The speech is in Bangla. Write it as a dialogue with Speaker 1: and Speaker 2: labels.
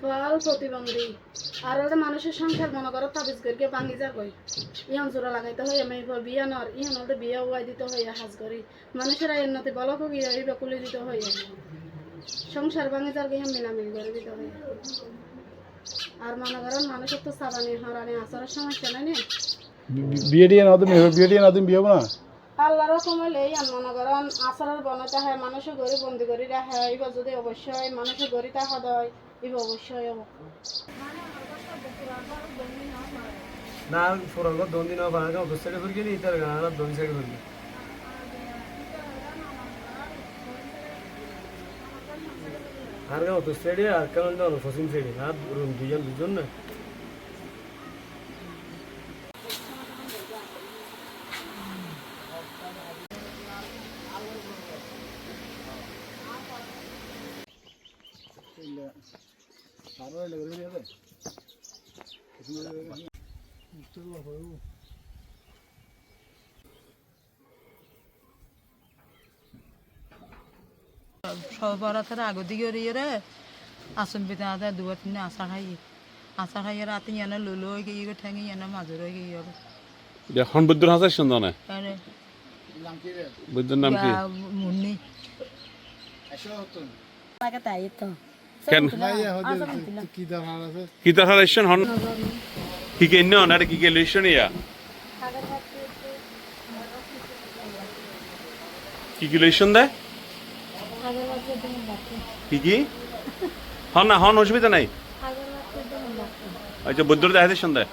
Speaker 1: ফল প্রতিবন্ধী। আর মানুষের সংসার মনে করো তাবিজ করিকে ভাঙি যা কই। ইহন জোড়া লাগাইতে হয় বিয়া নর ইহন বিয়া উয়াই দিতে হয় হাজ করি। মানুষের উন্নতি বলক গিয়ে এইবা কুলি দিতে হয়। সংসার ভাঙি যার গিয়ে মিলামিলি করে দিতে হয়। আর মনে করেন মানুষের তো সাবানি হরানি আসার সমস্যা নাই?
Speaker 2: বিয়ে দিয়ে না তুমি বিয়ে দিয়ে না তুমি বিয়ে না?
Speaker 1: আল্লাহর সময় লেই আর মনে করেন আসারের বনতে হয় মানুষের গড়ি বন্দি করি রাখে এবার যদি অবশ্যই মানুষের গড়িটা সদয় এবার অবশ্যই হব
Speaker 3: না ফোরঙ্গ দোন দিন বানাকে অত সাইডে ফুরি গেলি ইতার গানা দোন সাইডে ফুরি আর গাও তো সাইডে আর কারণ দাও ফসিন সাইডে আর রুম দুজন দুজন না
Speaker 4: সবরাতের আগর দিকে ইয়ে রে আসন পিতে আদা দুবার তিন আশা খাই আশা খাই রাতে ইয়ানে লুলো হয়ে গিয়ে ঠেঙে ইয়ানে মাজুর হয়ে গিয়ে হবে
Speaker 5: এখন বৈদ্যুর হাসার সন্ধ্যা না?
Speaker 4: আরে।
Speaker 5: নাম কি?
Speaker 4: মুন্নি।
Speaker 5: কেন? হন? কি কি ইয়া? কি দেয় কি কি? হন না হন অসুবিধা নাই। আচ্ছা বৈদ্যুর দেয় দেয় সন্ধ্যায়